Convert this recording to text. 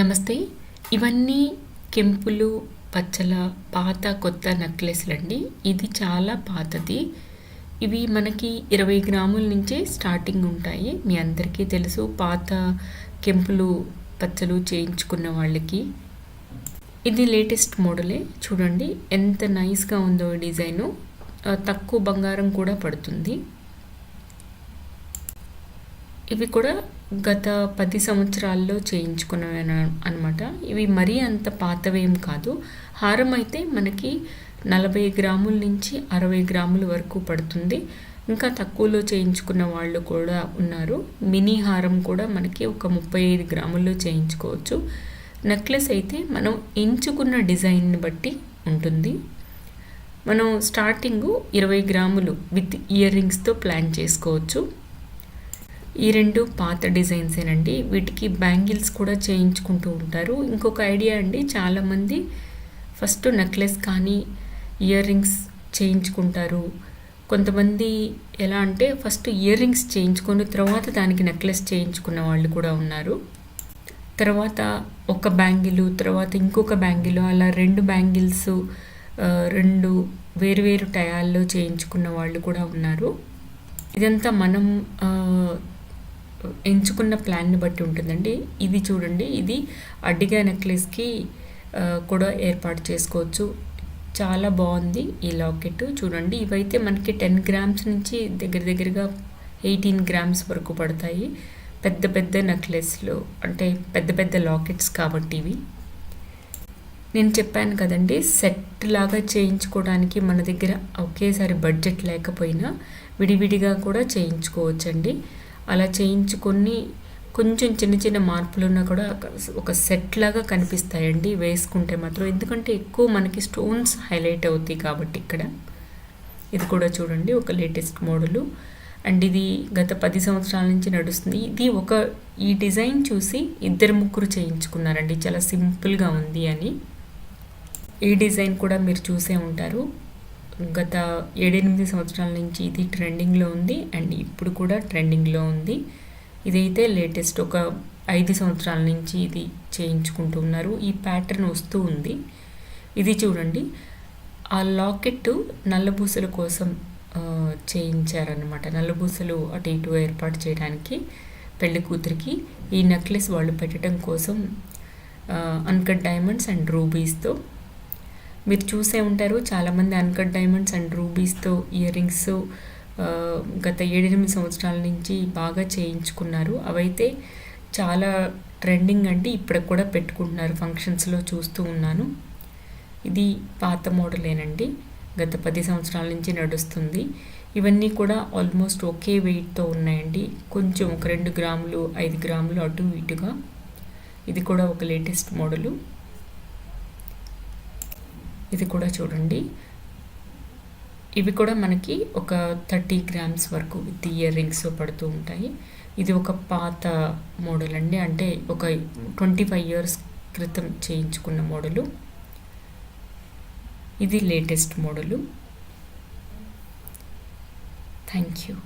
నమస్తే. ఇవన్నీ కెంపులు పచ్చల పాత కొత్త నెక్లెస్లు అండి ఇది చాలా పాతది. ఇవి మనకి ఇరవై గ్రాముల నుంచే స్టార్టింగ్ ఉంటాయి. మీ అందరికీ తెలుసు పాత కెంపులు పచ్చలు చేయించుకున్న వాళ్ళకి. ఇది లేటెస్ట్ మోడలే. చూడండి ఎంత నైస్గా ఉందో డిజైను. తక్కువ బంగారం కూడా పడుతుంది. ఇవి కూడా గత పది సంవత్సరాల్లో చేయించుకున్నవి అనమాట ఇవి మరీ అంత పాతవేం కాదు. హారం అయితే మనకి నలభై గ్రాముల నుంచి అరవై గ్రాముల వరకు పడుతుంది. ఇంకా తక్కువలో చేయించుకున్న వాళ్ళు కూడా ఉన్నారు. మినీ హారం కూడా మనకి ఒక ముప్పై ఐదు గ్రాముల్లో చేయించుకోవచ్చు. నెక్లెస్ అయితే మనం ఎంచుకున్న డిజైన్ని బట్టి ఉంటుంది. మనం స్టార్టింగ్ ఇరవై గ్రాములు విత్ ఇయర్ రింగ్స్తో ప్లాన్ చేసుకోవచ్చు. ఈ రెండు పాత డిజైన్సేనండి వీటికి బ్యాంగిల్స్ కూడా చేయించుకుంటూ ఉంటారు. ఇంకొక ఐడియా అండి చాలామంది ఫస్ట్ నెక్లెస్ కానీ ఇయర్ రింగ్స్ చేయించుకుంటారు. కొంతమంది ఎలా అంటే ఫస్ట్ ఇయర్ రింగ్స్ చేయించుకొని తర్వాత దానికి నెక్లెస్ చేయించుకున్న వాళ్ళు కూడా ఉన్నారు. తర్వాత ఒక బ్యాంగిల్ తర్వాత ఇంకొక బ్యాంగిల్ అలా రెండు బ్యాంగిల్స్ రెండు వేరువేరు టయాల్లో చేయించుకున్న వాళ్ళు కూడా ఉన్నారు. ఇదంతా మనం ఎంచుకున్న ప్లాన్ని బట్టి ఉంటుందండి. ఇది చూడండి ఇది అడ్డిగా నెక్లెస్కి కూడా ఏర్పాటు చేసుకోవచ్చు. చాలా బాగుంది ఈ లాకెట్ చూడండి ఇవైతే మనకి టెన్ గ్రామ్స్ నుంచి దగ్గర దగ్గరగా ఎయిటీన్ గ్రామ్స్ వరకు పడతాయి. పెద్ద పెద్ద నెక్లెస్లు అంటే పెద్ద పెద్ద లాకెట్స్ కాబట్టి ఇవి. నేను చెప్పాను కదండి సెట్ లాగా చేయించుకోవడానికి మన దగ్గర ఒకేసారి బడ్జెట్ లేకపోయినా విడివిడిగా కూడా చేయించుకోవచ్చండి. అలా చేయించుకొని కొంచెం చిన్న చిన్న మార్పులున్నా కూడా ఒక సెట్ లాగా కనిపిస్తాయండి వేసుకుంటే మాత్రం. ఎందుకంటే ఎక్కువ మనకి స్టోన్స్ హైలైట్ అవుతాయి కాబట్టి ఇక్కడ. ఇది కూడా చూడండి ఒక లేటెస్ట్ మోడలు. అండ్ ఇది గత పది సంవత్సరాల నుంచి నడుస్తుంది. ఇది ఒక ఈ డిజైన్ చూసి ఇద్దరు ముగ్గురు చేయించుకున్నారండి. చాలా సింపుల్గా ఉంది అని. ఈ డిజైన్ కూడా మీరు చూసే ఉంటారు. గత ఏడెనిమిది సంవత్సరాల నుంచి ఇది ట్రెండింగ్లో ఉంది అండ్ ఇప్పుడు కూడా ట్రెండింగ్లో ఉంది. ఇదైతే లేటెస్ట్ ఒక ఐదు సంవత్సరాల నుంచి ఇది చేయించుకుంటున్నారు ఈ ప్యాటర్న్ వస్తూ ఉంది. ఇది చూడండి. ఆ లాకెట్ నల్లబూసల కోసం చేయించారనమాట నల్లబూసలు అటు ఇటు ఏర్పాటు చేయడానికి పెళ్ళి కూతురికి ఈ నెక్లెస్ వాళ్ళు పెట్టడం కోసం అన్కట్ డైమండ్స్ అండ్ రూబీస్తో మీరు చూసే ఉంటారు. చాలామంది అన్కట్ డైమండ్స్ అండ్ రూబీస్తో ఇయర్ రింగ్స్ గత ఏడెనిమిది సంవత్సరాల నుంచి బాగా చేయించుకున్నారు. అవైతే చాలా ట్రెండింగ్ అంటే ఇప్పటికి కూడా పెట్టుకుంటున్నారు. ఫంక్షన్స్లో చూస్తూ ఉన్నాను. ఇది పాత మోడలేనండి. గత పది సంవత్సరాల నుంచి నడుస్తుంది. ఇవన్నీ కూడా ఆల్మోస్ట్ ఒకే వెయిట్తో ఉన్నాయండి. కొంచెం ఒక రెండు గ్రాములు ఐదు గ్రాములు అటు ఇటుగా. ఇది కూడా ఒక లేటెస్ట్ మోడలు. ఇది కూడా చూడండి. ఇవి కూడా మనకి ఒక థర్టీ గ్రామ్స్ వరకు విత్ ఇయర్ రింగ్స్ పడుతూ ఉంటాయి. ఇది ఒక పాత మోడల్ అండి. అంటే ఒక ట్వంటీ ఫైవ్ ఇయర్స్ క్రితం చేయించుకున్న మోడలు. ఇది లేటెస్ట్ మోడలు. Thank you.